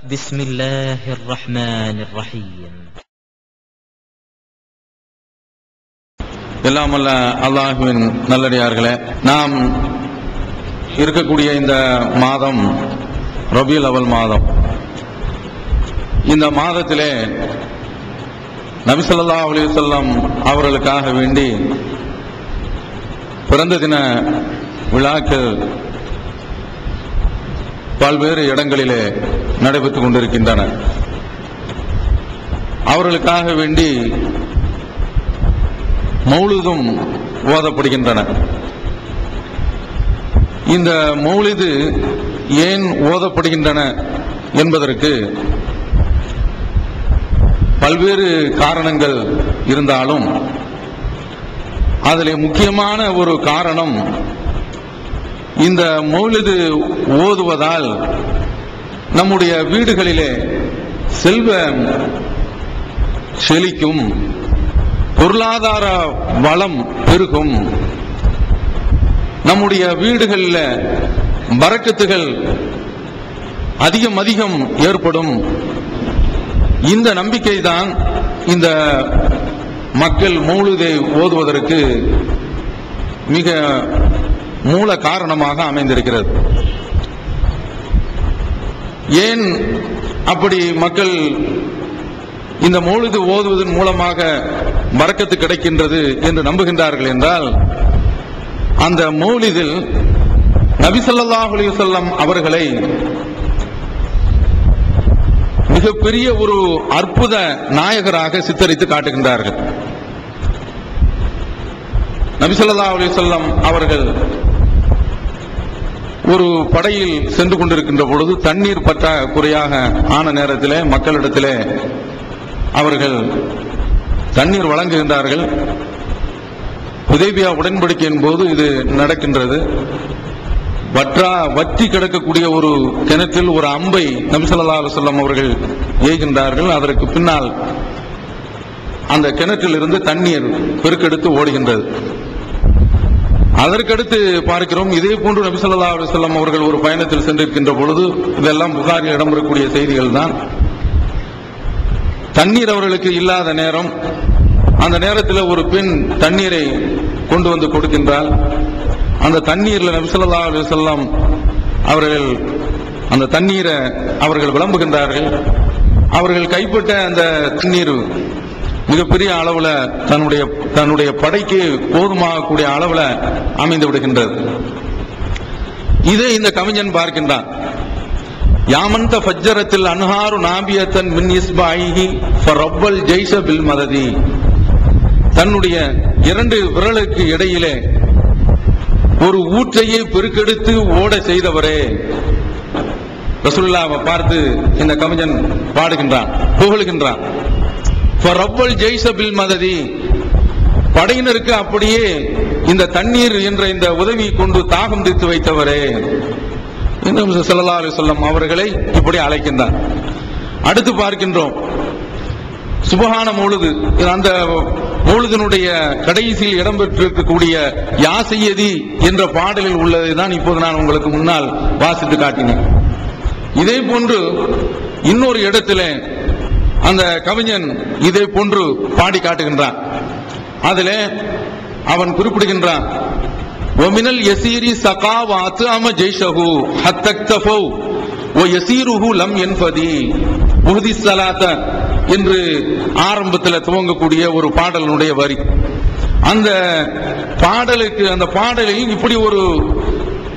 بسم الله الرحمن الرحيم எல்லாம் அல்ல அல்லாஹுவின் நல்லடியார்களே நாம் இருக்கக்கூடிய இந்த மாதம் ரபியுல் அவல் மாதம் இந்த மாதத்திலே நபிசல்லா அலி வல்லம் அவர்களுக்காக வேண்டி பிறந்த தின விழாக்கள் பல்வேறு இடங்களிலே நடைபெற்றுக் கொண்டிருக்கின்றன. அவர்களுக்காக வேண்டி மௌலிதும் ஓதப்படுகின்றன. இந்த மௌலிது ஏன் ஓதப்படுகின்றன என்பதற்கு பல்வேறு காரணங்கள் இருந்தாலும் அதில் முக்கியமான ஒரு காரணம் இந்த மௌலிது ஓதுவதால் நம்முடைய வீடுகளிலே செல்வம் செழிக்கும் பொருளாதார வளம் பெருகும். நம்முடைய வீடுகளில் வரக்கத்துகள் அதிகம் அதிகம் ஏற்படும். இந்த நம்பிக்கை தான் இந்த மக்கள் மௌலுதை ஓதுவதற்கு மிக மூல காரணமாக அமைந்திருக்கிறது. ஏன் அப்படி மக்கள் இந்த மொழுது ஓதுவதன் மூலமாக மறக்கத்து கிடைக்கின்றது என்று நம்புகின்றார்கள் என்றால் அந்த மௌலிதில் நபிசல்லாஹ் அலிசல்லாம் அவர்களை மிகப்பெரிய ஒரு அற்புத நாயகராக சித்தரித்து காட்டுகின்றார்கள். நபிசல்லா அலிசல்லாம் அவர்கள் ஒரு படையில் சென்று கொண்டிருக்கின்ற பொழுது தண்ணீர் பற்றாக்குறையாக ஆன நேரத்திலே மக்களிடத்திலே அவர்கள் தண்ணீர் வழங்குகின்றார்கள். உதவியா உடன்படிக்கையின் போது இது நடக்கின்றது. வற்றா வற்றி கிடக்கக்கூடிய ஒரு கிணற்றில் ஒரு அம்பை நம்சல்லா அலுவலம் அவர்கள் ஏகின்றார்கள் அதற்கு பின்னால் அந்த கிணற்றில் இருந்து தண்ணீர் பெருக்கெடுத்து ஓடுகின்றது. அதற்கடுத்து பார்க்கிறோம் இதே போன்று நபிசல்லா அலுவலம் அவர்கள் ஒரு பயணத்தில் சென்றிருக்கின்ற பொழுது இதெல்லாம் புகாரில் இடம்பெறக்கூடிய செய்திகள் தான். தண்ணீர் அவர்களுக்கு இல்லாத நேரம் அந்த நேரத்தில் ஒரு பெண் தண்ணீரை கொண்டு வந்து கொடுக்கின்றால் அந்த தண்ணீரில் நபிசல்லா அலுவலம் அவர்கள் அந்த தண்ணீரை அவர்கள் விளம்புகின்றார்கள். அவர்கள் கைப்பட்ட அந்த தண்ணீர் மிகப்பெரிய அளவுல தன்னுடைய தன்னுடைய படைக்கு போதுமாகக்கூடிய அளவுல அமைந்து விடுகின்றது. இதை இந்த கவிஞன் பார்க்கின்றான். யாமந்த ஃபஜ்ஜரத்தில் அன்ஹாரு நாபியத்தன் மின் இஸ்பாயிஹி ஃபரப்பல் ஜெய்ஷ பில் மததி. தன்னுடைய இரண்டு விரலுக்கு இடையிலே ஒரு ஊற்றையே பெருக்கெடுத்து ஓட செய்தவரே. ரசுல்லாவை பார்த்து இந்த கவிஞன் பாடுகின்றான் புகழுகின்றான். ஃபரப்பல் ஜெய்சபில் மததி படையினருக்கு அப்படியே இந்த தண்ணீர் என்ற இந்த உதவி கொண்டு தாகம் தீர்த்து வைத்தவரே. என்று செல்லல்லா அலி சொல்லம் அவர்களை இப்படி அழைக்கின்றார். அடுத்து பார்க்கின்றோம். சுபகான மூழுது. அந்த மூழுதனுடைய கடைசியில் இடம்பெற்றிருக்கக்கூடிய யாசையதி என்ற பாடலில் உள்ளதை தான் இப்போது நான் உங்களுக்கு முன்னால் வாசித்து காட்டினேன். இதே போன்று இன்னொரு இடத்துல அந்த கவிஞன் இதே போன்று பாடி காட்டுகின்றான். அதில் அவன் குறிப்பிடுகின்றான் ஒமினல் யசீரி சகாவாத்து அம ஜெய்ஷஹு ஹத்தக்தஃபௌ ஓ எசீருஹு லம் என்பதி உஹதி சலாத்த என்று ஆரம்பத்தில் துவங்கக்கூடிய ஒரு பாடலினுடைய வரி. அந்த பாடலுக்கு அந்த பாடலில் இப்படி ஒரு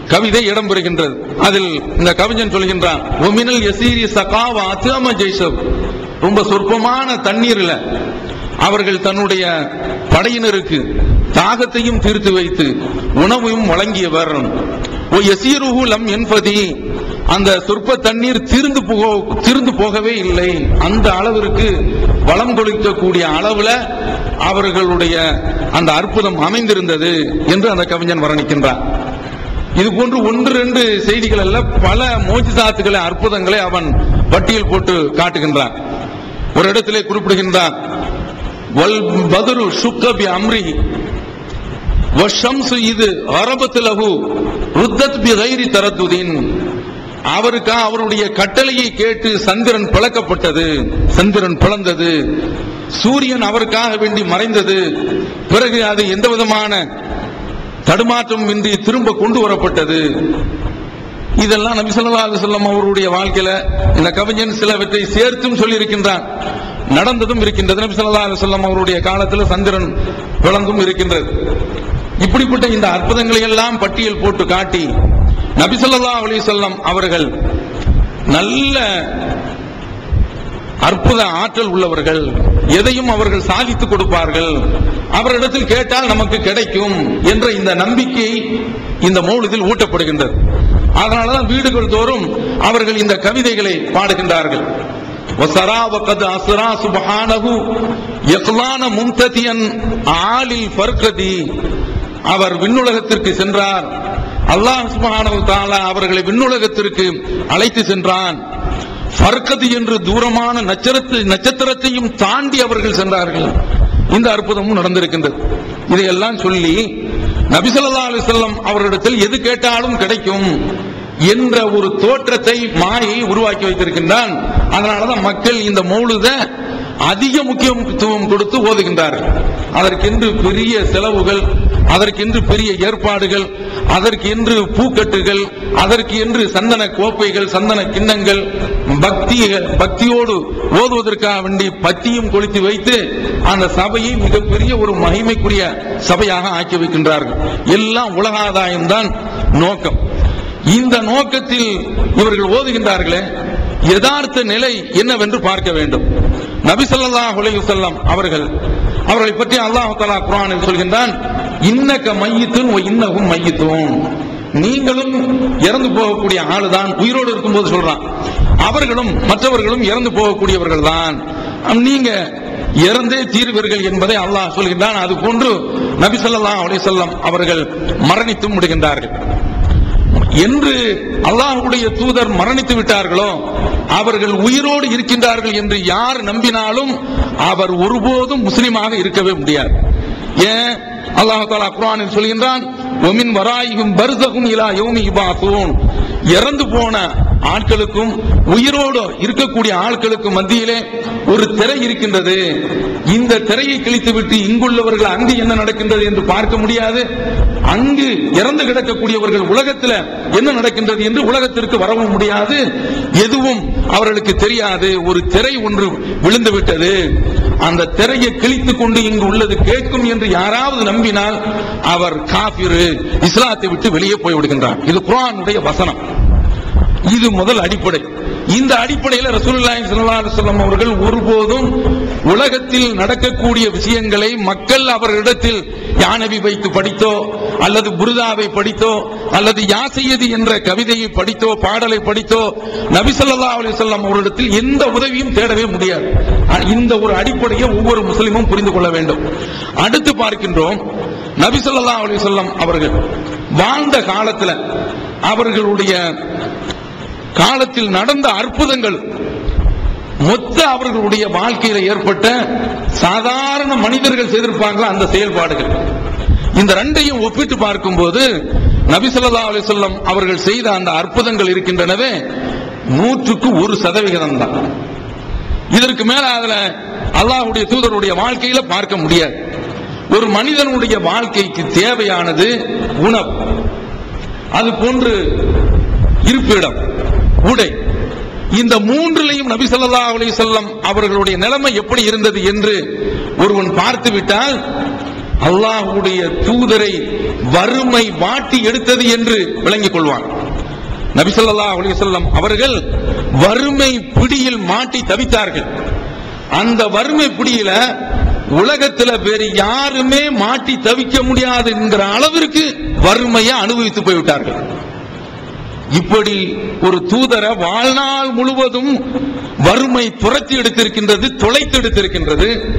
கவிதை இடம்பெறுகின்றது. அதில் இந்த கவிஞன் சொல்கின்றான் ஒமினல் எசீரி சகாவாத்து அம ஜெய்ஷஹு ரொம்ப சொற்பமான தண்ணீர்ல அவர்கள் தன்னுடைய படையினருக்கு தாகத்தையும் தீர்த்து வைத்து உணவையும் வழங்கியவர். ஓ லம் என்பதி. அந்த சொற்ப தண்ணீர் தீர்ந்து போக தீர்ந்து போகவே இல்லை. அந்த அளவிற்கு வளம் கொடுக்கக்கூடிய அளவுல அவர்களுடைய அந்த அற்புதம் அமைந்திருந்தது என்று அந்த கவிஞன் வர்ணிக்கின்றார் இது போன்று ஒன்று ரெண்டு செய்திகள் அல்ல பல மோஜிதாத்துகளை அற்புதங்களை அவன் பட்டியல் போட்டு காட்டுகின்றான். ஒரு இடத்திலே குறிப்பிடுகின்றான் வல் பதுரு சுக்கபி அம்ரி வஷம்சு இது அரபத்து ருத்தத் பி கைரி தரத்துதீன். அவருக்கா அவருடைய கட்டளையை கேட்டு சந்திரன் பிளக்கப்பட்டது. சந்திரன் பிளந்தது. சூரியன் அவருக்காக வேண்டி மறைந்தது. பிறகு அது எந்த விதமான தடுமாற்றம் இன்றி திரும்ப கொண்டு வரப்பட்டது. இதெல்லாம் நபி சொல்லா அலுவலம் அவருடைய வாழ்க்கையில இந்த கவிஞன் சிலவற்றை சேர்த்தும் சொல்லியிருக்கின்றான் நடந்ததும் இருக்கின்றது. நபி சொல்லா அலுவலம் அவருடைய காலத்தில் சந்திரன் விளங்கும் இருக்கின்றது. இப்படிப்பட்ட இந்த அற்புதங்களை எல்லாம் பட்டியல் போட்டு காட்டி நபி ஸல்லல்லாஹு அலைஹி அவர்கள் நல்ல அற்புத ஆற்றல் உள்ளவர்கள் எதையும் அவர்கள் சாதித்துக் கொடுப்பார்கள் அவரிடத்தில் கேட்டால் நமக்கு கிடைக்கும் என்ற இந்த நம்பிக்கை இந்த மௌலிதில் ஊட்டப்படுகின்றது அதனாலதான் வீடுகள் தோறும் அவர்கள் இந்த கவிதைகளை பாடுகின்றார்கள் وَسَرَى وَقَدْ أَسْرَى سُبْحَانَهُ يَقْلَانَ مُمْتَدِيًا عَالِ الْفَرْقَدِ அவர் விண்ணுலகத்திற்கு சென்றார் அல்லாஹ் சுப்ஹானஹு வ தஆலா அவர்களை விண்ணுலகத்திற்கு அழைத்து சென்றான் ஃபர்கது என்று தூரமான நட்சத்திரத்தை நட்சத்திரத்தையும் தாண்டி அவர்கள் சென்றார்கள். இந்த அற்புதமும் நடந்திருக்கின்றது. இதையெல்லாம் சொல்லி நபிசல்லா அலிசல்லம் அவர்களிடத்தில் எது கேட்டாலும் கிடைக்கும் என்ற ஒரு தோற்றத்தை மாயை உருவாக்கி வைத்திருக்கின்றான். அதனாலதான் மக்கள் இந்த மௌலுத அதிக முக்கியத்துவம் கொடுத்து ஓதுகின்றார்கள். அதற்கென்று பெரிய செலவுகள் அதற்கென்று பெரிய ஏற்பாடுகள் அதற்கென்று பூக்கட்டுகள் அதற்கு என்று சந்தன கோப்பைகள் சந்தன கிண்ணங்கள் பக்தி பக்தியோடு ஓதுவதற்காக வேண்டி பத்தியும் கொளுத்தி வைத்து அந்த சபையை மிகப்பெரிய ஒரு மகிமைக்குரிய சபையாக ஆக்கி வைக்கின்றார்கள். எல்லாம் உலகாதாயம் தான் நோக்கம். இந்த நோக்கத்தில் இவர்கள் ஓதுகின்றார்களே யதார்த்த நிலை என்னவென்று பார்க்க வேண்டும். நபிசல்லா உலக செல்லம் அவர்கள் அவர்களை பற்றி அல்லாஹ் தலா குர்ஆனில் சொல்கின்றான் இன்னக்க மையத்தும் இன்னகும் மையத்தும் நீங்களும் இறந்து போகக்கூடிய ஆளுதான் உயிரோடு இருக்கும்போது சொல்றான். அவர்களும் மற்றவர்களும் இறந்து போகக்கூடியவர்கள் தான் நீங்க இறந்தே தீர்வீர்கள் என்பதை அல்லாஹ் சொல்கின்றான். அது போன்று நபி ஸல்லல்லாஹு அலைஹி அவர்கள் மரணித்தும் விடுகின்றார்கள். என்று அல்லாஹுடைய தூதர் மரணித்து விட்டார்களோ அவர்கள் உயிரோடு இருக்கின்றார்கள் என்று யார் நம்பினாலும் அவர் ஒருபோதும் முஸ்லீமாக இருக்கவே முடியாது. ஏன்? அல்லாஹ் தாலா குர்ஆனில் சொல்கின்றான் ஒமின் வராயும் பர்சகும் இலா யோமி இபாசூன் இறந்து போன ஆட்களுக்கும் உயிரோடு இருக்கக்கூடிய ஆட்களுக்கும் மத்தியிலே ஒரு திரை இருக்கின்றது. இந்த திரையை கிழித்துவிட்டு இங்குள்ளவர்கள் அங்கு என்ன நடக்கின்றது என்று பார்க்க முடியாது. அங்கு இறந்து கிடக்கக்கூடியவர்கள் உலகத்தில் என்ன நடக்கின்றது என்று உலகத்திற்கு வரவும் முடியாது. எதுவும் அவர்களுக்கு தெரியாது. ஒரு திரை ஒன்று விழுந்து விட்டது அந்த திரையை கிழித்துக் கொண்டு இங்கு உள்ளது கேட்கும் என்று யாராவது நம்பினால் அவர் காபிரு இஸ்லாத்தை விட்டு வெளியே போய் விடுகின்றார் இது குரானுடைய வசனம். இது முதல் அடிப்படை. இந்த அடிப்படையில் ரசூலுல்லாஹி ஸல்லல்லாஹு அலைஹி வஸல்லம் அவர்கள் ஒருபோதும் உலகத்தில் நடக்கக்கூடிய விஷயங்களை மக்கள் அவர்களிடத்தில் யானவி வைத்து படித்தோ அல்லது புருதாவை படித்தோ அல்லது யாசையது என்ற கவிதையை படித்தோ பாடலை படித்தோ நபி ஸல்லல்லாஹு அலைஹி வஸல்லம் அவர்களிடத்தில் எந்த உதவியும் தேடவே முடியாது. இந்த ஒரு அடிப்படையை ஒவ்வொரு முஸ்லிமும் புரிந்து கொள்ள வேண்டும். அடுத்து பார்க்கின்றோம் நபி ஸல்லல்லாஹு அலைஹி வஸல்லம் அவர்கள் வாழ்ந்த காலத்துல அவர்களுடைய காலத்தில் நடந்த அற்புதங்கள். மொத்த அவர்களுடைய வாழ்க்கையில ஏற்பட்ட சாதாரண மனிதர்கள் செய்திருப்பாங்களா அந்த செயல்பாடுகள். இந்த ரெண்டையும் ஒப்பிட்டு பார்க்கும்போது நபிசல்லா அலிசல்லம் அவர்கள் செய்த அந்த அற்புதங்கள் இருக்கின்றனவே நூற்றுக்கு ஒரு சதவிகிதம் தான். இதற்கு மேல அதுல அல்லாஹுடைய தூதருடைய வாழ்க்கையில பார்க்க முடியாது. ஒரு மனிதனுடைய வாழ்க்கைக்கு தேவையானது உணவு. அது போன்று இருப்பிடம். உடை. இந்த மூன்றிலையும் நபி ஸல்லல்லாஹு செல்லம் அவர்களுடைய நிலைமை எப்படி இருந்தது என்று ஒருவன் பார்த்து விட்டால் அல்லாஹுடைய தூதரை வறுமை வாட்டி எடுத்தது என்று விளங்கிக் கொள்வான். நபிசல்லா ஸல்லல்லாஹு அவர்கள் வறுமை பிடியில் மாட்டி தவித்தார்கள். அந்த வறுமை பிடியில உலகத்துல வேறு யாருமே மாட்டி தவிக்க முடியாது என்கிற அளவிற்கு வறுமையை அனுபவித்து போய்விட்டார்கள். இப்படி ஒரு தூதரை வாழ்நாள் முழுவதும் வறுமை துரத்தி எடுத்திருக்கின்றது தொலைத்து எடுத்திருக்கின்றது.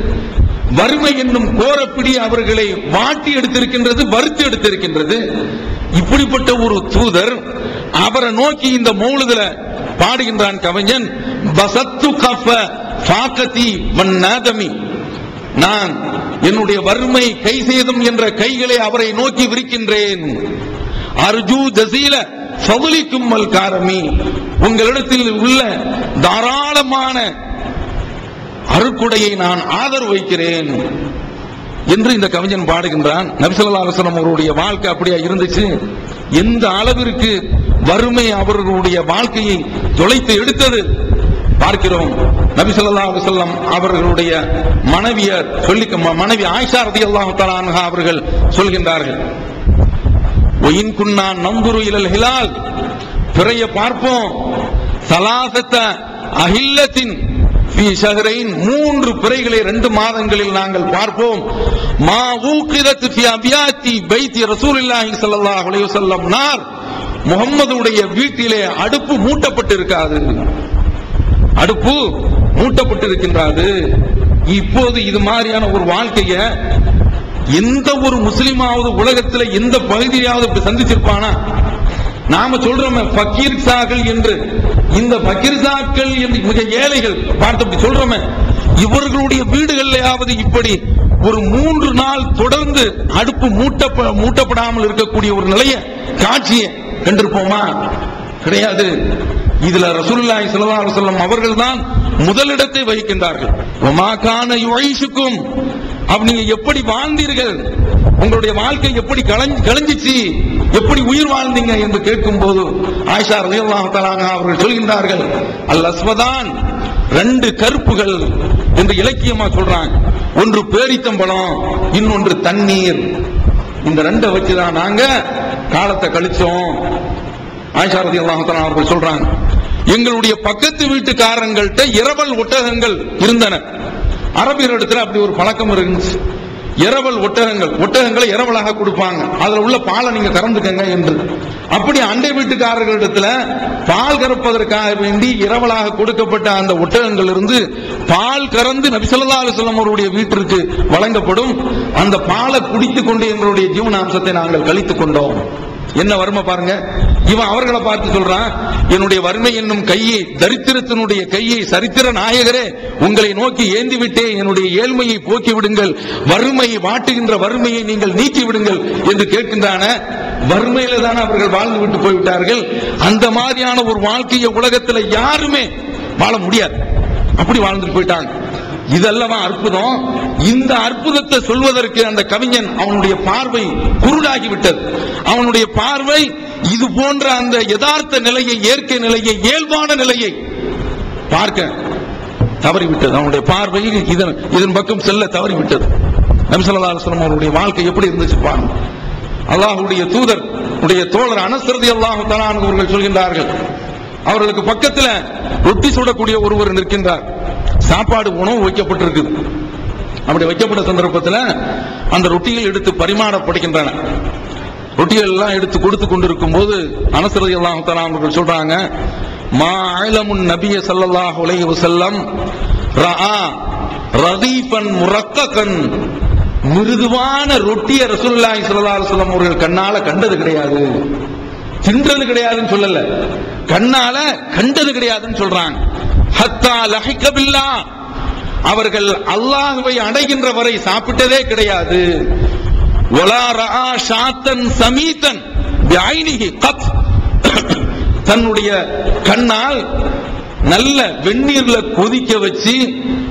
வறுமை என்னும் கோரப்பிடி அவர்களை வாட்டி எடுத்திருக்கின்றது வறுத்து எடுத்திருக்கின்றது. இப்படிப்பட்ட ஒரு தூதர் அவரை நோக்கி இந்த மௌலுதுல பாடுகின்றான் கவிஞன் பசத்து கஃப ஃபாக்கதி வன்னாதமி. நான் என்னுடைய வறுமை கை செய்தும் என்ற கைகளை அவரை நோக்கி விரிக்கின்றேன். அர்ஜு ஜசீல ஃபதுலிக்கும் மல் காரமி உங்களிடத்தில் உள்ள தாராளமான அருக்குடையை நான் ஆதரவு வைக்கிறேன் என்று இந்த கவிஞன் பாடுகின்றான். நபிசல்லா அலுவலம் அவருடைய வாழ்க்கை அப்படியா இருந்துச்சு? எந்த அளவிற்கு வறுமை அவர்களுடைய வாழ்க்கையை தொலைத்து எடுத்தது? பார்க்கிறோம். நபிசல்லா அலுவலம் அவர்களுடைய மனைவியர் சொல்லி மனைவி ஆயிஷா ரதி அல்லாஹு அவர்கள் சொல்கின்றார்கள். ஒயின் குன்னான் நம்புரு இலல் ஹிலால் பிறைய பார்ப்போம். சலாசத்த அஹில்லத்தின் மூன்று பிறைகளை ரெண்டு மாதங்களில் நாங்கள் பார்ப்போம். மா ஊக்கிதத் அபியாத்தி பைத்தி ரசூலுல்லாஹி ஸல்லல்லாஹு அலைஹி வஸல்லம் நார் முகம்மதுடைய வீட்டிலே அடுப்பு மூட்டப்பட்டிருக்காது. அடுப்பு மூட்டப்பட்டிருக்கின்றது. இப்போது இது மாதிரியான ஒரு வாழ்க்கையை எந்த ஒரு முஸ்லீமாவது உலகத்துல எந்த பகுதியாவது இப்படி சந்திச்சிருப்பானா? நாம சொல்றோம் பக்கீர் சாக்கள் என்று. இந்த பக்கீர் சாக்கள் என்று மிக ஏழைகள் பார்த்து அப்படி சொல்றோமே. இவர்களுடைய வீடுகளிலேயாவது இப்படி ஒரு மூன்று நாள் தொடர்ந்து அடுப்பு மூட்டப்ப மூட்டப்படாமல் இருக்கக்கூடிய ஒரு நிலைய காட்சியை கண்டிருப்போமா? கிடையாது. இதுல ரசூலுல்லாஹி ஸல்லல்லாஹு அலைஹி வஸல்லம் அவர்கள் தான் முதலிடத்தை வகிக்கின்றார்கள். வமா கான யுஐஷுக்கும் அப்ப நீங்க எப்படி வாழ்ந்தீர்கள்? உங்களுடைய வாழ்க்கை எப்படி கலைஞ்சிச்சு? எப்படி உயிர் வாழ்ந்தீங்க என்று கேட்கும் போது ஆயிஷா ரலியல்லாஹு அவர்கள் சொல்கின்றார்கள் அல் அஸ்வதான் ரெண்டு கருப்புகள் என்று இலக்கியமா சொல்றாங்க. ஒன்று பேரித்தம்பழம் இன்னொன்று தண்ணீர். இந்த ரெண்டை வச்சுதான் நாங்க காலத்தை கழிச்சோம். ஆயிஷா ரதி தஆலா அவர்கள் சொல்றாங்க எங்களுடைய பக்கத்து வீட்டுக்காரங்கள்ட்ட இரவல் ஒட்டகங்கள் இருந்தன. அரபியரிடத்துல அப்படி ஒரு பழக்கம் இருந்துச்சு. இரவல் ஒட்டகங்கள் ஒட்டகங்களை இரவலாக கொடுப்பாங்க. அதுல உள்ள பாலை நீங்க கறந்துக்கங்க என்று. அப்படி அண்டை வீட்டுக்காரர்களிடத்துல பால் கறப்பதற்காக வேண்டி இரவலாக கொடுக்கப்பட்ட அந்த ஒட்டகங்கள் இருந்து பால் கறந்து நபிசல்லா அலுவலம் அவருடைய வீட்டிற்கு வழங்கப்படும். அந்த பாலை குடித்துக் கொண்டு எங்களுடைய ஜீவனாம்சத்தை நாங்கள் கழித்துக் கொண்டோம். என்ன வரும பாருங்க. இவன் அவர்களை பார்த்து சொல்றான் என்னுடைய வறுமை என்னும் கையை தரித்திரத்தினுடைய கையை சரித்திர நாயகரே உங்களை நோக்கி ஏந்திவிட்டே என்னுடைய ஏழ்மையை போக்கி விடுங்கள். வறுமையை வாட்டுகின்ற வறுமையை நீங்கள் நீக்கி விடுங்கள் என்று கேட்கின்றான வறுமையில தான் அவர்கள் வாழ்ந்து விட்டு போய்விட்டார்கள். அந்த மாதிரியான ஒரு வாழ்க்கையை உலகத்தில் யாருமே வாழ முடியாது. அப்படி வாழ்ந்துட்டு போயிட்டாங்க. இதல்லவா அற்புதம். இந்த அற்புதத்தை சொல்வதற்கு அந்த கவிஞன் அவனுடைய பார்வை குருடாகி விட்டது அவனுடைய பார்வை இது போன்ற அந்த யதார்த்த நிலையை இயற்கை நிலையை இயல்பான நிலையை பார்க்க தவறிவிட்டது. அவனுடைய பார்வை இதன் இதன் பக்கம் செல்ல தவறிவிட்டது. நபிசல்லா அலுவலம் அவருடைய வாழ்க்கை எப்படி இருந்துச்சு பாருங்க. அல்லாஹுடைய தூதர் உடைய தோழர் அனஸ்ரதி அல்லாஹு தலான் அவர்கள் சொல்கின்றார்கள் அவர்களுக்கு பக்கத்துல ரொட்டி சுடக்கூடிய ஒருவர் நிற்கின்றார். சாப்பாடு உணவு வைக்கப்பட்டிருக்குது. அப்படி வைக்கப்பட்ட சந்தர்ப்பத்தில் அந்த ரொட்டியில் எடுத்து பரிமாறப்படுகின்றன. ரொட்டிகள் எல்லாம் எடுத்து கொடுத்து கொண்டிருக்கும் போது அனசரதி அல்லாஹ் அவர்கள் சொல்றாங்க மா அலமுன் நபிய சல்லல்லாஹ் உலகி வஸல்லம் ரஆ ரதீஃபன் மிருதுவான ரொட்டிய ரசூலுல்லாஹி சல்லா சொல்லம் அவர்கள் கண்ணால கண்டது கிடையாது. தின்றது கிடையாதுன்னு சொல்லல. கண்ணால கண்டது கிடையாதுன்னு சொல்றாங்க. ஹத்தா லஹிக அவர்கள் அல்லாஹுவை அடைகின்ற வரை சாப்பிட்டதே கிடையாது. தன்னுடைய கண்ணால் நல்ல வெந்நீர்ல கொதிக்க வச்சு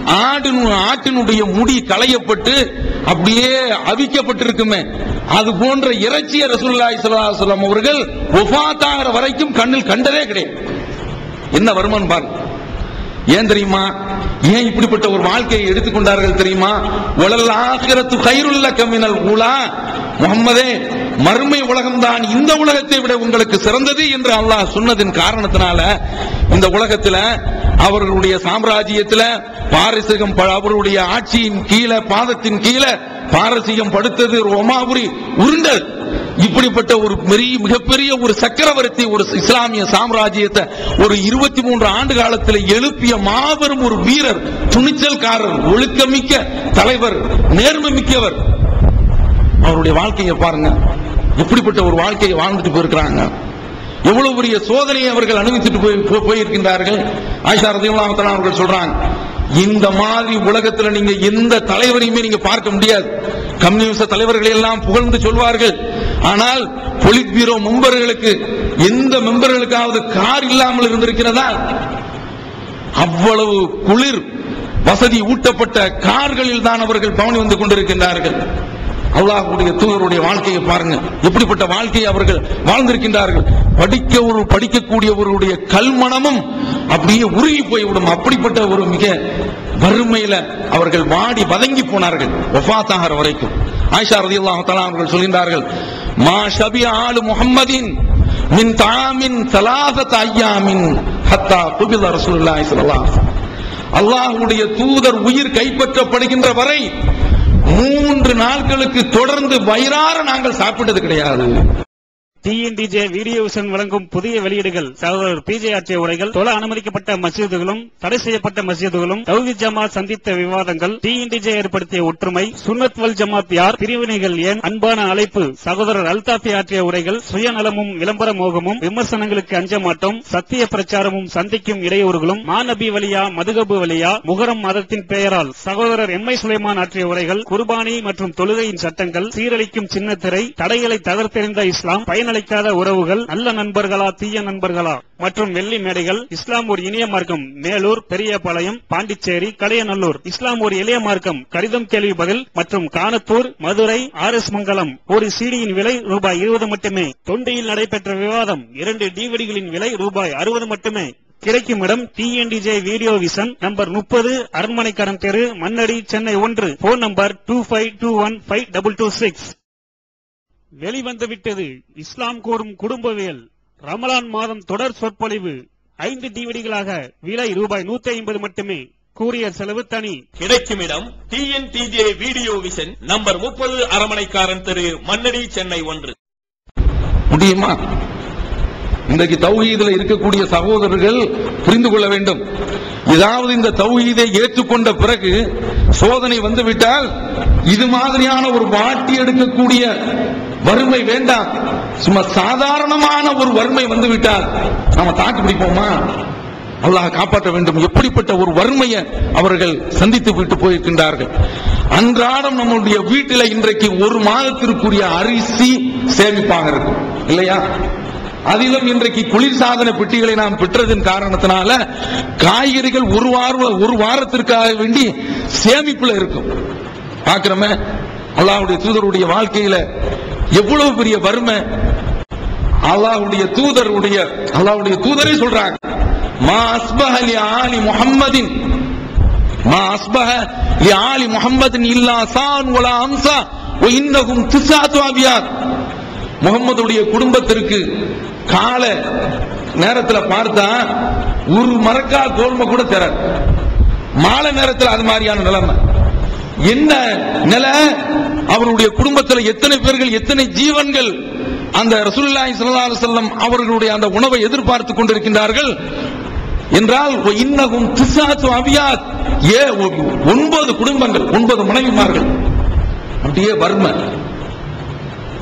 ஆடினு ஆட்டினுடைய முடி களையப்பட்டு அப்படியே அவிக்கப்பட்டிருக்குமே. அது போன்ற இறைச்சிய ரசூல்லாய் ஸல்லல்லாஹு அவர்கள் ஒஃபாத்தாகிற வரைக்கும் கண்ணில் கண்டதே கிடையாது. என்ன வருமானம் பாருங்க. ஏன் தெரியுமா? ஏன் இப்படிப்பட்ட ஒரு வாழ்க்கையை எடுத்துக்கொண்டார்கள் தெரியுமா? உலல் ஆகிரத்து கயிறுள்ள கம்மினல் ஊலா முகம்மதே மறுமை உலகம்தான். இந்த உலகத்தை விட உங்களுக்கு சிறந்தது என்று அல்லாஹ் சொன்னதின் காரணத்தினால இந்த உலகத்துல அவர்களுடைய சாம்ராஜ்யத்துல பாரசீகம் ப- அவருடைய ஆட்சியின் கீழே பாதத்தின் கீழே பாரசீகம் படுத்தது ரோமாபுரி உருண்டது. இப்படிப்பட்ட ஒரு பெரிய மிகப்பெரிய ஒரு சக்கரவர்த்தி ஒரு இஸ்லாமிய சாம்ராஜ்யத்தை ஒரு இருபத்தி மூன்று ஆண்டு காலத்தில் எழுப்பிய மாபெரும் ஒரு வீரர் துணிச்சல்காரர் ஒழுக்கமிக்க தலைவர் நேர்மை மிக்கவர். அவருடைய வாழ்க்கையை பாருங்க. எப்படிப்பட்ட ஒரு வாழ்க்கையை வாழ்ந்துட்டு போயிருக்கிறாங்க. எவ்வளவு பெரிய சோதனையை அவர்கள் அனுபவித்துட்டு போய் போயிருக்கின்றார்கள். ஆயிஷா ரதியுல்லாஹு அவர்கள் சொல்றாங்க இந்த மாதிரி உலகத்துல நீங்க எந்த தலைவரையுமே நீங்க பார்க்க முடியாது. கம்யூனிஸ்ட தலைவர்களை எல்லாம் புகழ்ந்து சொல்வார்கள். ஆனால் பொலிட் பீரோ மெம்பர்களுக்கு எந்த மெம்பர்களுக்காவது கார் இல்லாமல் இருந்திருக்கிறதா? அவ்வளவு குளிர் வசதி ஊட்டப்பட்ட கார்களில் தான் அவர்கள் பவனி வந்து கொண்டிருக்கின்றார்கள். அல்லாஹுடைய தூதருடைய வாழ்க்கையை பாருங்க. எப்படிப்பட்ட வாழ்க்கையை அவர்கள் வாழ்ந்திருக்கின்றார்கள். படிக்க ஒரு படிக்கக்கூடியவர்களுடைய கல்மணமும் அப்படியே உருகி போய்விடும். அப்படிப்பட்ட ஒரு மிக வறுமையில அவர்கள் வாடி வதங்கி போனார்கள். வஃபாத்தாகிற வரைக்கும். ஆயிஷா ரதி அல்லாஹால அவர்கள் சொல்கின்றார்கள் மா ஷபிய ஆலு முஹம்மதின் மின் தாமின் சலாசத் ஐயாமின் ஹத்தா குபில ரசூலுல்லாஹி ஸல்லல்லாஹு அலைஹி வஸல்லம். அல்லாஹ்வுடைய தூதர் உயிர் கைப்பற்றப்படுகின்ற வரை மூன்று நாட்களுக்கு தொடர்ந்து வயிறார நாங்கள் சாப்பிட்டது கிடையாது. டிஎன்டிஜே வீடியோ வழங்கும் புதிய வெளியீடுகள் சகோதரர் பிஜே ஆற்றிய உரைகள் தொழ அனுமதிக்கப்பட்ட மசீதுகளும் தடை செய்யப்பட்ட மசீதுகளும் தௌஹி ஜமாத் சந்தித்த விவாதங்கள் டிஎன்டிஜே ஏற்படுத்திய ஒற்றுமை சுன்னத் வல் ஜமாத் யார் பிரிவினைகள் ஏன் அன்பான அழைப்பு சகோதரர் அல்தாபி ஆற்றிய உரைகள் சுயநலமும் விளம்பர மோகமும் விமர்சனங்களுக்கு அஞ்ச மாட்டோம் சத்திய பிரச்சாரமும் சந்திக்கும் இடையூறுகளும் மாநபி வழியா மதுகபு வழியா முகரம் மதத்தின் பெயரால் சகோதரர் எம் ஐ சுலைமான் ஆற்றிய உரைகள் குர்பானி மற்றும் தொழுகையின் சட்டங்கள் சீரழிக்கும் சின்னத்திரை தடைகளை தகர்த்தெறிந்த இஸ்லாம் பயனளிக்காத உறவுகள் நல்ல நண்பர்களா தீய நண்பர்களா? மற்றும் வெள்ளி மேடைகள் இஸ்லாம் ஒரு இனிய மார்க்கம். மேலூர் பெரியபாளையம் பாண்டிச்சேரி கலையநல்லூர். இஸ்லாம் ஒரு எளிய மார்க்கம். கடிதம் கேள்வி பதில் மற்றும் கானத்தூர் மதுரை ஆர் எஸ் மங்கலம். ஒரு சீடியின் விலை ரூபாய் இருபது மட்டுமே. தொண்டியில் நடைபெற்ற விவாதம் இரண்டு டிவிடிகளின் விலை ரூபாய் அறுபது மட்டுமே. கிடைக்கும் இடம் டிஎன்டிஜே வீடியோ விசன் நம்பர் முப்பது அரண்மனைக்கரம் தெரு மன்னடி சென்னை ஒன்று. Phone number two five two one five double two six. வெளிவந்து விட்டது இஸ்லாம் கூறும் குடும்பவியல் ரமலான் மாதம் தொடர் சொற்பொழிவு. ஐந்து டிவிடிகளாக விலை ரூபாய் நூத்தி ஐம்பது மட்டுமே. கூரியர் செலவு தனி. கிடைக்கும் இடம் டிஎன்டிஜே வீடியோ விஷன் நம்பர் முப்பது அரமனைக்காரன் தெரு மண்ணடி சென்னை ஒன்று. முடியுமா? இன்றைக்கு தௌஹீதில் இருக்கக்கூடிய சகோதரர்கள் புரிந்து கொள்ள வேண்டும். ஏதாவது இந்த தௌஹீதை ஏற்றுக்கொண்ட பிறகு சோதனை வந்துவிட்டால் இது மாதிரியான ஒரு வாட்டி எடுக்கக்கூடிய வறுமை வேண்டாம். சும்மா சாதாரணமான ஒரு வறுமை வந்துவிட்டால் நாம தாக்கு பிடிப்போமா? அல்லாஹ் காப்பாற்ற வேண்டும். எப்படிப்பட்ட ஒரு வறுமையை அவர்கள் சந்தித்து விட்டு போயிருக்கின்றார்கள். அன்றாடம் நம்முடைய வீட்டில் இன்றைக்கு ஒரு மாதத்திற்குரிய அரிசி சேமிப்பாக இருக்கும். இல்லையா? அதிலும் இன்றைக்கு குளிர்சாதன பெட்டிகளை நாம் பெற்றதன் காரணத்தினால காய்கறிகள் ஒரு வாரம் ஒரு வாரத்திற்காக வேண்டி சேமிப்புல இருக்கும். பார்க்கிறோமே அல்லாவுடைய தூதருடைய வாழ்க்கையில எவ்வளவு பெரிய வறுமை. அல்லாவுடைய தூதருடைய அல்லாவுடைய தூதரே சொல்றாங்க மா அஸ்பஹ லி ஆலி முஹம்மதின் மா அஸ்பஹ லி ஆலி முஹம்மதின் இல்லா சான் வலா அம்சா வ இன்னகும் திஸ்ஆத்து அபியாத். முகம்மதுடைய குடும்பத்திற்கு கால நேரத்தில் பார்த்தா ஒரு மரக்கா கோல்மை கூட தர. மாலை நேரத்தில் அது மாதிரியான நிலைமை. என்ன நிலை? அவருடைய குடும்பத்தில் எத்தனை பேர்கள் எத்தனை ஜீவன்கள்? அந்த ரசூலுல்லாஹி சல்லா செல்லம் அவர்களுடைய அந்த உணவை எதிர்பார்த்து கொண்டிருக்கின்றார்கள் என்றால் இன்னகும் திசாத்து அபியாத். ஏ ஒ- ஒன்பது குடும்பங்கள் ஒன்பது மனைவிமார்கள். அப்படியே வறுமை.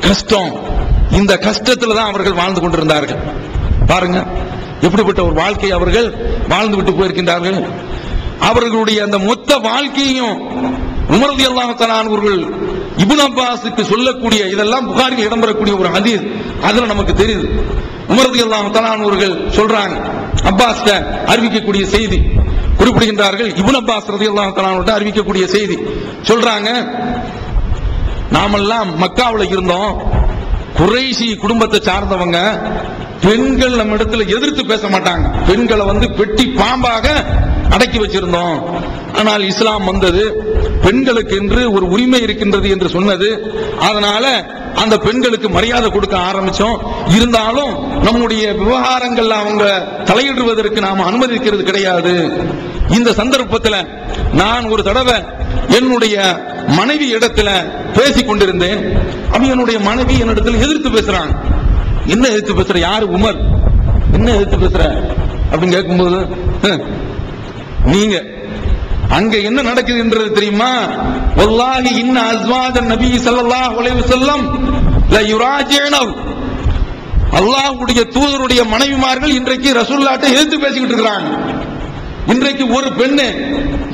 கஷ்டம். இந்த கஷ்டத்தில் தான் அவர்கள் வாழ்ந்து கொண்டிருந்தார்கள். பாருங்க எப்படிப்பட்ட ஒரு வாழ்க்கை அவர்கள் வாழ்ந்து விட்டு போயிருக்கின்றார்கள். அவர்களுடைய அந்த மொத்த வாழ்க்கையையும் உமரதி அல்லாஹானவர்கள் இபுன் அப்பாஸுக்கு சொல்லக்கூடிய இதெல்லாம் புகாரில் இடம்பெறக்கூடிய ஒரு ஹதீஸ். அதுல நமக்கு தெரியுது. உமரதி அல்லாஹானவர்கள் சொல்றாங்க அப்பாஸ் அறிவிக்கக்கூடிய செய்தி. குறிப்பிடுகின்றார்கள் இபுன் அப்பாஸ் ரதி அல்லாஹானவர்கிட்ட அறிவிக்கக்கூடிய செய்தி. சொல்றாங்க நாமெல்லாம் மக்காவில் இருந்தோம். குறைசி குடும்பத்தை சார்ந்தவங்க பெண்கள் நம்ம இடத்துல எதிர்த்து பேச மாட்டாங்க. பெண்களை வந்து பெட்டி பாம்பாக அடக்கி வச்சிருந்தோம். ஆனால் இஸ்லாம் வந்தது பெண்களுக்கு என்று ஒரு உரிமை இருக்கின்றது என்று சொன்னது. அதனால அந்த பெண்களுக்கு மரியாதை கொடுக்க ஆரம்பிச்சோம். இருந்தாலும் நம்முடைய விவகாரங்கள்ல அவங்க தலையிடுவதற்கு நாம் அனுமதிக்கிறது கிடையாது. இந்த சந்தர்ப்பத்தில் நான் ஒரு தடவை என்னுடைய மனைவி இடத்துல பேசிக் கொண்டிருந்தேன் அப்ப என்னுடைய மனைவி என்னிடத்தில் எதிர்த்து பேசுறாங்க. என்ன எதிர்த்து பேசுற? யாரு? உமர். என்ன எதிர்த்து பேசுற? அப்படின்னு கேட்கும்போது நீங்க. அங்க என்ன நடக்குதுன்றது தெரியுமா? வல்லாஹி இன்ன அஸ்வாஜ நபி ஸல்லல்லாஹு அலைஹி வஸல்லம் ல யுராஜினவ் அல்லாஹ்வுடைய தூதருடைய மனைவிமார்கள் இன்றைக்கு ரசூலுல்லாஹ்ட்ட எதிர்த்து பேசிக்கிட்டு இருக்காங்க இன்றைக்கு ஒரு பெண்ணு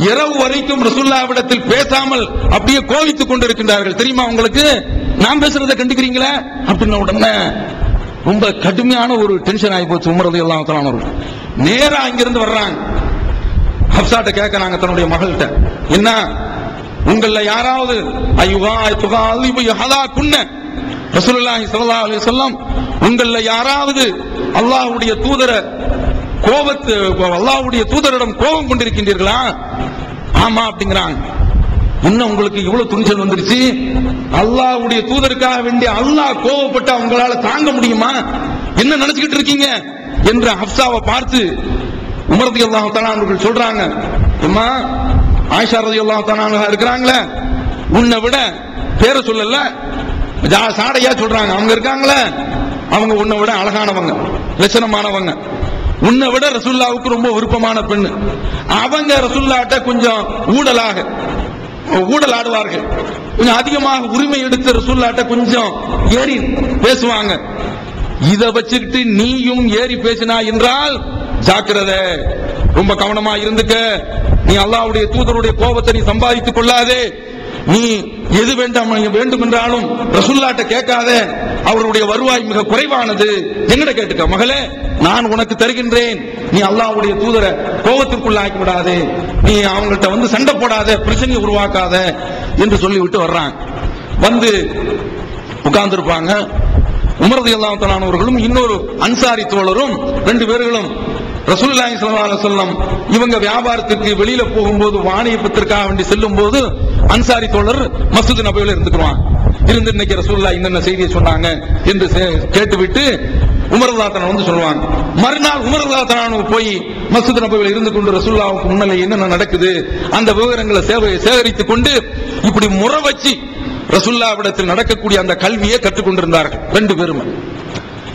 இரவு வரைக்கும் ரசுல்லாவிடத்தில் பேசாமல் அப்படியே கோவித்துக் கொண்டிருக்கின்றார்கள். தெரியுமா உங்களுக்கு? நான் பேசுறத கண்டுக்கிறீங்களா? அப்படின்ன உடனே ரொம்ப கடுமையான ஒரு டென்ஷன் ஆகி போச்சு உமரது எல்லாம் அவர்கள் நேரா அங்கிருந்து வர்றாங்க. ஹப்சாட்ட கேட்கறாங்க தன்னுடைய மகள்கிட்ட. என்ன? உங்கள யாராவது ஐயுகா துகா ஹதா குன்ன ரசூலுல்லாஹி ஸல்லல்லாஹு அலைஹி வஸல்லம் உங்கள யாராவது அல்லாஹ்வுடைய தூதர கோபத்து அல்லாஹ்வுடைய தூதரிடம் கோபம் கொண்டிருக்கின்றீர்களா? ஆமா அப்படிங்கிறாங்க. இன்னும் உங்களுக்கு இவ்வளவு துணிச்சல் வந்துருச்சு? அல்லாஹ்வுடைய தூதருக்காக வேண்டிய அல்லாஹ் கோவப்பட்ட அவங்களால தாங்க முடியுமா? என்ன நினைச்சுக்கிட்டு இருக்கீங்க? என்று ஹப்சாவை பார்த்து உமரதி ரதி அல்லாஹ் அவர்கள் சொல்றாங்க. அம்மா ஆயிஷா ரதி அல்லாஹ் இருக்கிறாங்களே உன்னை விட பேரை சொல்லல ஜா- சாடையா சொல்றாங்க. அவங்க இருக்காங்களே அவங்க உன்னை விட அழகானவங்க லட்சணமானவங்க. உன்னை விட ரசுல்லாவுக்கு ரொம்ப விருப்பமான பெண்ணு. அவங்க ரசுல்லாட்ட கொஞ்சம் ஊடலாக. ஊடல் ஆடுவார்கள் கொஞ்சம் அதிகமாக உரிமை எடுத்து ரசுல்லாட்ட கொஞ்சம் ஏறி பேசுவாங்க. இத வச்சுக்கிட்டு நீயும் ஏறி பேசினா என்றால் ஜாக்கிரதை ரொம்ப கவனமா இருந்துக்க. நீ அல்லாவுடைய தூதருடைய கோபத்தை நீ சம்பாதித்துக் கொள்ளாதே. நீ எது வேண்டாம் வேண்டும் என்றாலும் ரசுல்லாட்ட கேட்காத. அவருடைய வருவாய் மிக குறைவானது. எங்கட கேட்டுக்க மகளே நான் உனக்கு தருகின்றேன். நீ அல்லாவுடைய தூதரை கோபத்திற்குள்ள ஆக்கி விடாதே. நீ அவங்கள்ட்ட வந்து சண்டை போடாத பிரச்சனையை உருவாக்காத என்று சொல்லிவிட்டு வர்றாங்க. வந்து உட்கார்ந்துருப்பாங்க. உமரது அல்லாஹானவர்களும் இன்னொரு அன்சாரி தோழரும் ரெண்டு பேர்களும் ரசூல்லாய் ஸல்லல்லாஹு அலைஹி இவங்க வியாபாரத்துக்கு வெளியில போகும்போது வாணியத்திற்காக வேண்டி செல்லும் போது அன்சாரி தோழர் மசூது நபையில இருந்துக்குவான் இருந்து இன்னைக்கு ரசூல்லா என்னென்ன செய்தியை சொன்னாங்க என்று கேட்டுவிட்டு உமரல்லாத்தன வந்து சொல்லுவாங்க. மறுநாள் உமரல்லாத்தன போய் மசூத் நபவியில் இருந்து கொண்டு ரசூல்லாவுக்கு முன்னிலை என்னென்ன நடக்குது? அந்த விவரங்களை சேவையை சேகரித்துக் கொண்டு இப்படி முறை வச்சு ரசுல்லாவிடத்தில் நடக்கக்கூடிய அந்த கல்வியை கற்றுக்கொண்டிருந்தார்கள் ரெண்டு பேரும்.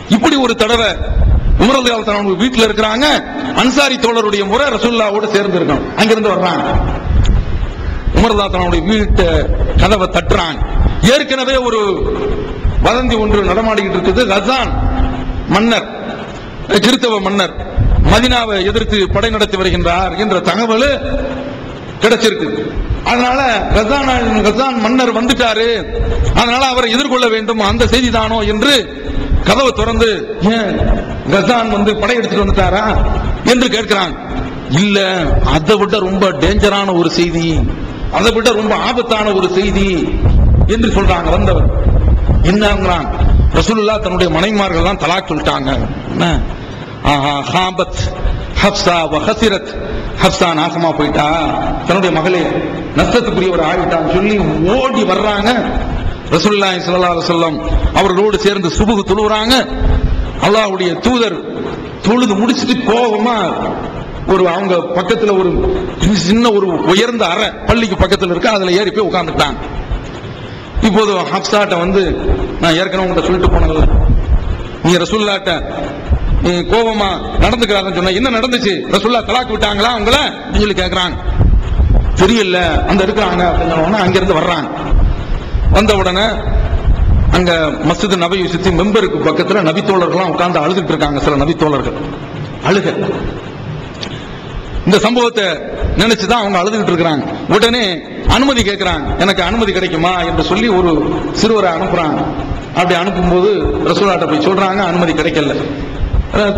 இப்படி ஒரு தடவை உமரது அவங்க வீட்டில் இருக்கிறாங்க. அன்சாரி தோழருடைய முறை ரசுல்லாவோடு சேர்ந்து இருக்கணும் அங்கிருந்து வர்றாங்க. உமர்தாத்தனுடைய வீட்டை கதவை தட்டுறாங்க. ஏற்கனவே ஒரு வதந்தி ஒன்று நடமாடிக்கிட்டு இருக்குது. கசான் மன்னர் கிறித்தவ மன்னர் மதினாவை எதிர்த்து படை நடத்தி வருகின்றார் என்ற தகவல் கிடைச்சிருக்கு. அதனால ரசான் கசான் மன்னர் வந்துட்டாரு. அதனால அவரை எதிர்கொள்ள வேண்டும். அந்த செய்தி தானோ என்று கதவை திறந்து ஏன் கசான் வந்து படையெடுத்துட்டு வந்துட்டாரா என்று கேட்கிறாங்க. இல்ல அதை விட ரொம்ப டேஞ்சரான ஒரு செய்தி. அதை விட ரொம்ப ஆபத்தான ஒரு செய்தி என்று சொல்றாங்க வந்தவர். என்னங்கிறான்? ரசூலுல்லாஹ் தன்னுடைய மனைமார்கள் எல்லாம் தலாக் சொல்லிட்டாங்க. என்ன? ஆஹா, ஹாபத் ஹப்சா வஹசிரத் ஹப்சா நாசமா போயிட்டா? தன்னுடைய மகளே நஷ்டத்துக்குரியவர் ஆகிட்டான்னு சொல்லி ஓடி வர்றாங்க. ரசூல்லாய் சல்லா சொல்லம் அவர்களோடு சேர்ந்து சுபுகு தொழுகிறாங்க அல்லாவுடைய தூதர் தொழுது முடிச்சுட்டு கோபமா ஒரு அவங்க பக்கத்துல ஒரு சின்ன ஒரு உயர்ந்த அறை பள்ளிக்கு பக்கத்துல இருக்கு அதுல ஏறி போய் உட்காந்துட்டாங்க இப்போது ஹப்சாட்ட வந்து நான் ஏற்கனவே உங்கள்ட்ட சொல்லிட்டு போனதில்ல நீ ரசுல்லாட்ட நீ கோபமா நடந்துக்கிறாருன்னு சொன்ன என்ன நடந்துச்சு? ரசுல்லா தலாக்கு விட்டாங்களா அவங்கள அப்படின்னு சொல்லி கேட்கறாங்க தெரியல அந்த இருக்கிறாங்க அப்படின்னு சொன்ன அங்கிருந்து வர்றாங்க. வந்த உடனே அங்க மஸ்ஜித் நபையை சுத்தி மெம்பருக்கு பக்கத்துல நபித்தோழர்கள்லாம் உட்கார்ந்து அழுதுட்டு இருக்காங்க சில நபித்தோழர்கள். அழுக. இந்த சம்பவத்தை நினைச்சுதான் அவங்க அழுதுகிட்டு இருக்கிறாங்க. உடனே அனுமதி கேட்கிறாங்க. எனக்கு அனுமதி கிடைக்குமா என்று சொல்லி ஒரு சிறுவரை அனுப்புறாங்க. அப்படி அனுப்பும்போது ரசூலாட்ட போய் சொல்றாங்க அனுமதி கிடைக்கல.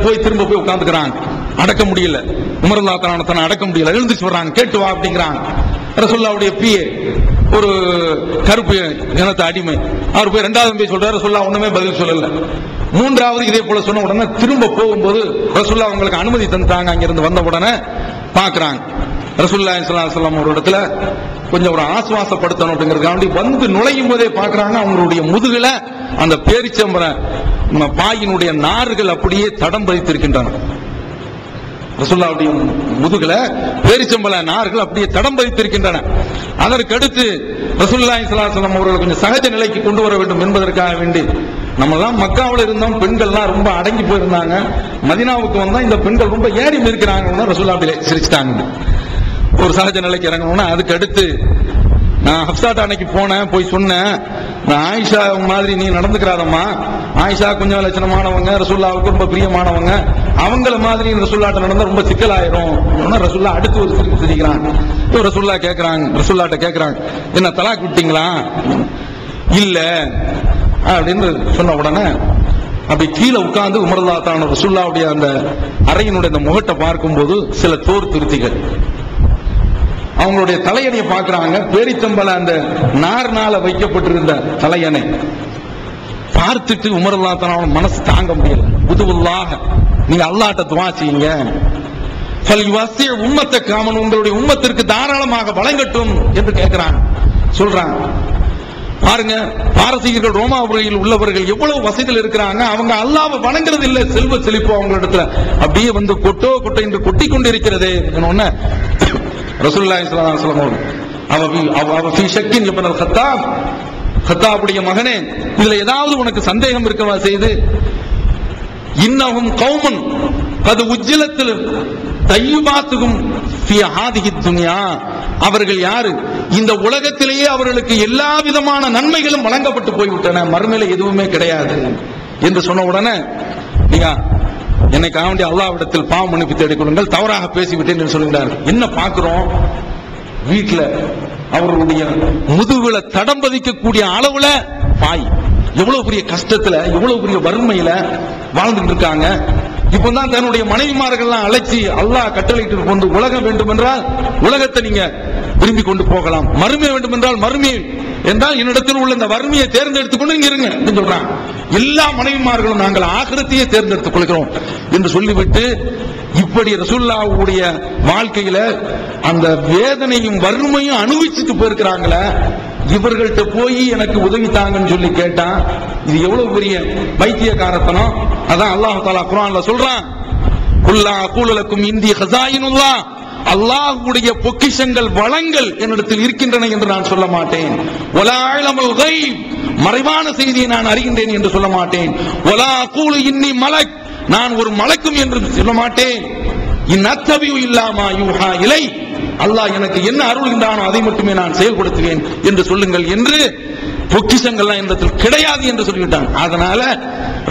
போய் திரும்ப போய் உட்காந்துக்கிறாங்க அடக்க முடியல. உமரல்லா தன்னை அடக்க முடியல. எழுந்துச்சு வர்றாங்க. கேட்டு வா அப்படிங்கிறாங்க. ரசுல்லாவுடைய பிஏ ஒரு கருப்பு இனத்து அடிமை. அவர் போய் ரெண்டாவது போய் சொல்றாரு ரசூல்லா ஒண்ணுமே பதில் சொல்லல. மூன்றாவது இதே போல சொன்ன உடனே திரும்ப போகும்போது ரசுல்லா அவங்களுக்கு அனுமதி தந்துட்டாங்க. அங்கிருந்து வந்த உடனே பார்க்குறாங்க. ரசூல்லா இஸ்லாம் ஒரு இடத்துல கொஞ்சம் ஒரு ஆசுவாசப்படுத்தணும் அப்படிங்கிறதுக்காண்டி வந்து நுழையும் போதே பார்க்குறாங்க. அவங்களுடைய முதுகில் அந்த பேரிச்சம்பர பாயினுடைய நார்கள் அப்படியே தடம் பதித்திருக்கின்றன. ரசுல்லாவுடைய முதுகுல பேரிச்சம்பல நார்கள் அப்படியே தடம் பதித்திருக்கின்றன. அதற்கடுத்து ரசுல்லா ரசூல்லா இஸ்லாம் அவர்கள் கொஞ்சம் சகஜ நிலைக்கு கொண்டு வர வேண்டும் என்பதற்காக வேண்டி நம்மெல்லாம் மக்காவில் இருந்தோம் பெண்கள்லாம் ரொம்ப அடங்கி போயிருந்தாங்க. மதினாவுக்கு வந்தா இந்த பெண்கள் ரொம்ப ஏறி இருக்கிறாங்கன்னு ரசூல்லா அப்படி சிரிச்சிட்டாங்க. ஒரு சகஜ நிலைக்கு இறங்கணும்னா அதுக்கு அடுத்து நான் ஹப்சாட் அன்னைக்கு போனேன் போய் சொன்னேன். நான் ஆயிஷா மாதிரி நீ நடந்துக்கிறாதம்மா. ஆயிஷா கொஞ்சம் லட்சணமானவங்க ரசூல்லாவுக்கு ரொம்ப பிரியமானவங்க. அவங்கள மாதிரி ரசூல்லாட்ட நடந்தா ரொம்ப சிக்கலாயிரும். ரசூல்லா அடுத்து ஒரு சிரிப்பு சிரிக்கிறாங்க இப்போ ரசூல்லா கேட்கறாங்க ரசூல்லாட்ட கேட்கறாங்க என்ன தலாக் விட்டீங்களா? இல்ல. அப்படின்னு சொன்ன உடனே அப்படி கீழே உட்கார்ந்து உமரல்லா தான ரசுல்லாவுடைய அந்த அறையினுடைய அந்த முகட்டை பார்க்கும்போது சில தோர் திருத்திகள். அவங்களுடைய தலையணையை பார்க்கிறாங்க. பேரித்தம்பல அந்த நார்னால வைக்கப்பட்டிருந்த தலையணை. பார்த்துட்டு உமரல்லா தான மனசு தாங்க முடியல. புதுவுல்லாக நீங்க அல்லாட்ட துவா செய்யுங்க. ஃபல்யுவஸ்ஸி உம்மத்த காமன் உங்களுடைய உம்மத்திற்கு தாராளமாக வழங்கட்டும் என்று கேட்கிறான் சொல்றான் பாருங்க பாரசீகர்கள் ரோமாபுரியில் உள்ளவர்கள் எவ்வளவு வசதியில் இருக்கிறாங்க அவங்க அல்லாஹ்வை வணங்குறது இல்ல செல்வ செழிப்பு அவங்களிடத்துல அப்படியே வந்து கொட்டோ கொட்டை என்று கொட்டி கொண்டு இருக்கிறதே ஒன்னு ரசூலுல்லாஹி ஸல்லல்லாஹு அவ அவ கத்தாபுடைய மகனே இதுல ஏதாவது உனக்கு சந்தேகம் இருக்கவா செய்து? இன்னமும் கௌமன் அது உஜ்ஜலத்தில் தையுபாத்துகும் துன்யா. அவர்கள் யாரு? இந்த உலகத்திலேயே அவர்களுக்கு எல்லா விதமான நன்மைகளும் வழங்கப்பட்டு போய்விட்டன. மறுமையில எதுவுமே கிடையாது என்று சொன்ன உடனே நீங்க என்னை காவண்டி அல்லாவிடத்தில் பாவம் மன்னிப்பு தேடிக் கொள்ளுங்கள். தவறாக பேசிவிட்டேன் என்று சொல்கிறார் என்ன பார்க்கிறோம்? வீட்டில் அவர்களுடைய முதுகுல தடம் பதிக்கக்கூடிய அளவுல பாய். எவ்வளவு பெரிய கஷ்டத்துல எவ்வளவு பெரிய வறுமையில வாழ்ந்துட்டு இருக்காங்க. இப்பதான் தன்னுடைய மனைவிமார்கள்லாம் அழைச்சி அல்லாஹ் கட்டளையிட்டு கொண்டு உலகம் வேண்டும் என்றால் உலகத்தை நீங்க விரும்பி கொண்டு போகலாம். மறுமை வேண்டும் என்றால் மறுமை என்றால் என்னிடத்தில் உள்ள இந்த வறுமையை தேர்ந்தெடுத்துக் கொண்டு இங்க இருங்க அப்படின்னு சொல்றாங்க. எல்லா மனைவிமார்களும் நாங்கள் ஆகிரத்தையே தேர்ந்தெடுத்துக் கொள்கிறோம் என்று சொல்லிவிட்டு இப்படி ரசுல்லாவுடைய வாழ்க்கையில அந்த வேதனையும் வறுமையும் அனுபவிச்சுட்டு போயிருக்கிறாங்களே இவர்கள்ட்ட போய் எனக்கு உதவி தாங்கன்னு சொல்லி கேட்டா இது எவ்வளவு பெரிய பைத்தியக்காரத்தனம் அதான் அல்லாஹ் தாலா குரான்ல சொல்றான். குல்லா கூலலுக்கும் இந்திய ஹசாயினுல்லா அல்லாஹுடைய பொக்கிஷங்கள் வளங்கள் என்னிடத்தில் இருக்கின்றன என்று நான் சொல்ல மாட்டேன். மறைவான செய்தியை நான் அறிகின்றேன் என்று சொல்ல மாட்டேன். ஒலா கூலு இன்னி மலக். நான் ஒரு மலக்கும் என்று சொல்ல மாட்டேன். இந்நத்தவியும் இல்லாமா யூஹா இலை. அல்லாஹ் எனக்கு என்ன அருள்கின்றானோ அதை மட்டுமே நான் செயல்படுத்துவேன் என்று சொல்லுங்கள் என்று பொக்கிஷங்கள்லாம் இந்த கிடையாது என்று சொல்லிவிட்டாங்க அதனால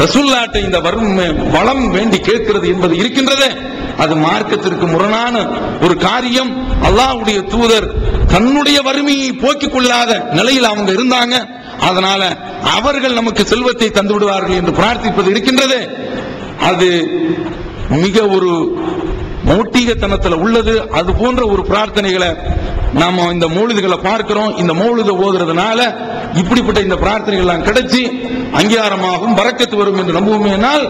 ரசூல்லாட்டை இந்த வரும் வளம் வேண்டி கேட்கிறது என்பது இருக்கின்றது. அது மார்க்கத்திற்கு முரணான ஒரு காரியம். அல்லாஹ்வுடைய தூதர் தன்னுடைய வறுமையை போக்கிக் கொள்ளாத நிலையில் அவங்க இருந்தாங்க. அதனால அவர்கள் நமக்கு செல்வத்தை தந்து விடுவார்கள் என்று பிரார்த்திப்பது இருக்கின்றது. அது மிக ஒரு மௌட்டிகத்தனத்துல உள்ளது. அது போன்ற ஒரு பிரார்த்தனைகளை நாம இந்த மௌலிதுகளை பார்க்கிறோம். இந்த மௌலித ஓதுறதுனால இப்படிப்பட்ட இந்த பிரார்த்தனைகள் எல்லாம் கிடைச்சி அங்கீகாரமாகும் பறக்கத்து வரும் என்று நம்புவோமேனால்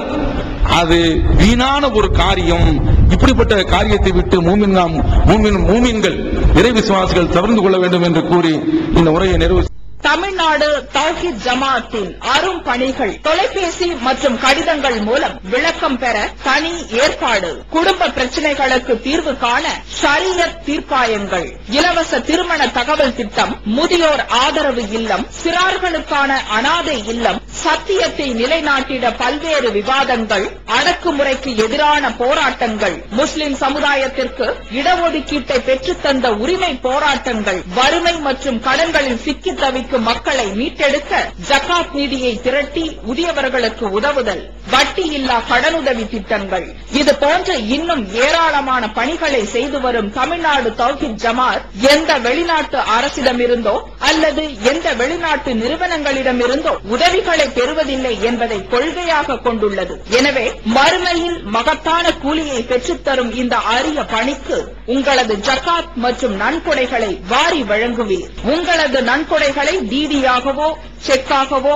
அது வீணான ஒரு காரியம். இப்படிப்பட்ட காரியத்தை விட்டு மூமின் நாம் மூமின் மூமின்கள் இறை விசுவாசிகள் தவிர்த்து கொள்ள வேண்டும் என்று கூறி இந்த உரையை நிறைவு தமிழ்நாடு தௌஹித் ஜமாத்தின் அரும் பணிகள் தொலைபேசி மற்றும் கடிதங்கள் மூலம் விளக்கம் பெற தனி ஏற்பாடு. குடும்ப பிரச்சனைகளுக்கு தீர்வு காண ஷரியத் தீர்ப்பாயங்கள். இலவச திருமண தகவல் திட்டம் முதியோர் ஆதரவு இல்லம் சிறார்களுக்கான அனாதை இல்லம் சத்தியத்தை நிலைநாட்டிட பல்வேறு விவாதங்கள் அடக்குமுறைக்கு எதிரான போராட்டங்கள் முஸ்லிம் சமுதாயத்திற்கு இடஒதுக்கீட்டை பெற்றுத்தந்த உரிமை போராட்டங்கள் வறுமை மற்றும் கடன்களில் சிக்கி தவிக்கும் மக்களை மீட்டெடுக்க ஜகாத் நிதியை திரட்டி உரியவர்களுக்கு உதவுதல் வட்டி இல்லா கடனுதவி திட்டங்கள். இது போன்ற இன்னும் ஏராளமான பணிகளை செய்து வரும் தமிழ்நாடு தௌஹித் ஜமாத் எந்த வெளிநாட்டு அரசிடமிருந்தோ அல்லது எந்த வெளிநாட்டு நிறுவனங்களிடமிருந்தோ உதவிகளை பெறுவதில்லை என்பதை கொள்கையாக கொண்டுள்ளது. எனவே மறுமையில் மகத்தான கூலியை பெற்றுத்தரும் இந்த அரிய பணிக்கு உங்களது ஜகாத் மற்றும் நன்கொடைகளை வாரி வழங்குவீர் உங்களது நன்கொடைகளை டிடியாகவோ செக்காகவோ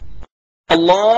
Allah.